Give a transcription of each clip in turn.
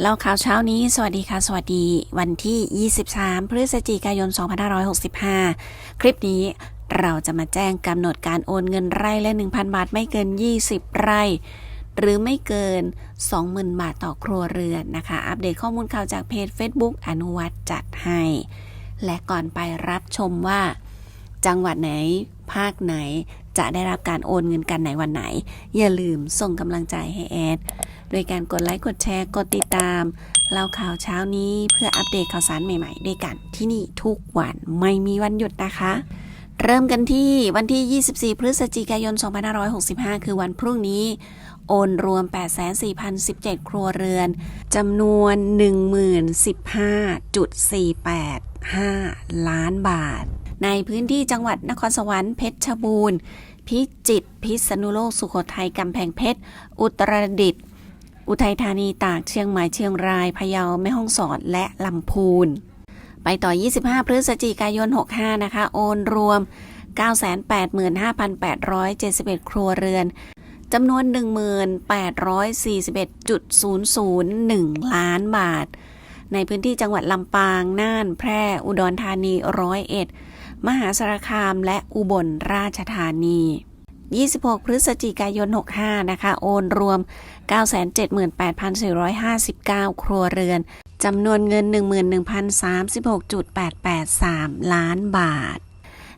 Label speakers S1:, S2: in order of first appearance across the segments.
S1: เล่าข่าวเช้านี้ สวัสดีค่ะ สวัสดี วันที่ 23 พฤศจิกายน 2565 คลิปนี้เราจะมาแจ้งกำหนดการโอนเงินไร่ละ 1,000 บาทไม่เกิน 20 ไร่ หรือไม่เกิน 20,000 บาทต่อครัวเรือนนะคะ อัปเดตข้อมูลข่าวจากเพจ Facebook อนุวัตจัดให้ และก่อนไปรับชมว่า จังหวัดไหน ภาคไหน จะได้รับการโอนเงินกันไหนวันไหน อย่าลืมส่งกำลังใจให้แอดโดยการกดไลค์กดแชร์กดติดตามเล่าข่าวเช้านี้เพื่ออัปเดตข่าวสารใหม่ๆ ด้วยกันที่นี่ทุกวันไม่มีวันหยุดนะคะ เริ่มกันที่วันที่ 24 พฤศจิกายน 2565 คือวันพรุ่งนี้โอนรวม 8,4,017 ครัวเรือน จำนวน 1015.485 ล้านบาท ในพื้นที่จังหวัดนครสวรรค์เพชรบูรณ์ พิจิตรพิษณุโลกสุโขทัยกำแพงเพชร อุตรดิตถ์อุทัยธานีตากเชียงใหม่เชียงรายพะเยาแม่ฮ่องสอนและลำพูน ไปต่อ 25 พฤศจิกายน 65 นะคะ โอนรวม 985,871 ครัวเรือนจำนวน 1841.001 ล้านบาท ในพื้นที่จังหวัดลำปาง น่าน แพร่ อุดรธานี ร้อยเอ็ด มหาสารคามและอุบลราชธานี 26 พฤศจิกายน 65 นะคะ โอนรวม 978,459 ครัวเรือนจำนวนเงิน 11,036.883 ล้านบาท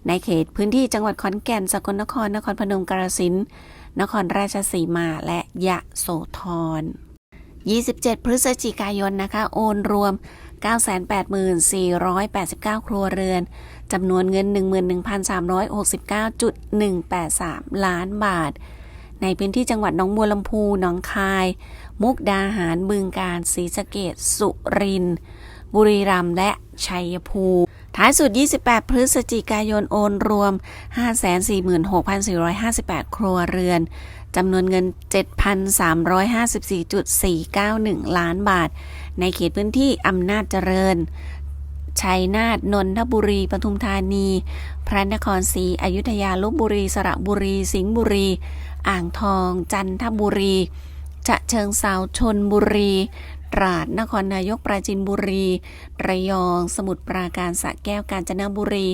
S1: ในเขตพื้นที่จังหวัดขอนแก่น สกลนคร นครพนมกาฬสินธุ์นครราชสีมา และยะโสธร 27 พฤศจิกายนนะคะ โอนรวม 984,489 ครัวเรือน จำนวนเงิน 11,369.183 ล้านบาท ในพื้นที่จังหวัดหนองบัวลำพูหนองคาย มุกดาหาร บึงกาฬ ศรีสะเกดสุรินทร์ บุรีรัมย์ และชัยภูมิท้ายสุด 28 พฤศจิกายน โอนรวม 546,458 ครัวเรือน จำนวนเงิน 7,354.491 ล้านบาท ในเขตพื้นที่อำนาจเจริญ ชัยนาท นนทบุรี ปทุมธานี พระนครศรีอยุธยา ลบบุรี สระบุรี สิงห์บุรี อ่างทอง จันทบุรี จะเชิงเซาชนบุรี ตราด นครนายก ปราจินบุรี ระยอง สมุทรปราการสระแก้ว กาญจนบุรี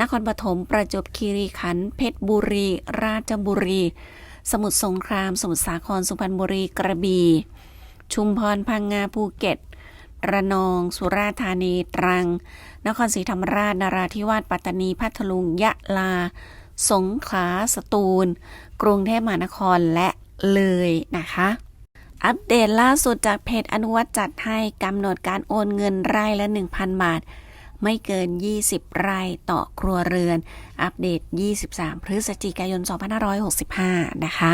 S1: นครปฐมประจวบคีรีขันธ์เพชรบุรี ราชบุรี สมุทรสงคราม สมุทรสาคร สุพรรณบุรี กระบี่ ชุมพร พังงา ภูเก็ต ระนอง สุราษฎร์ธานี ตรัง นครศรีธรรมราช นราธิวาส ปัตตานี พัทลุง ยะลา สงขลา สตูล กรุงเทพมหานคร และเลยนะคะ อัปเดตล่าสุดจากเพจอนุวัตจัดให้กำหนดการโอนเงินไร่ละ 1,000 บาท ไม่เกิน 20 ไร่ต่อครัวเรือน อัปเดต 23 พฤศจิกายน 2565 นะคะ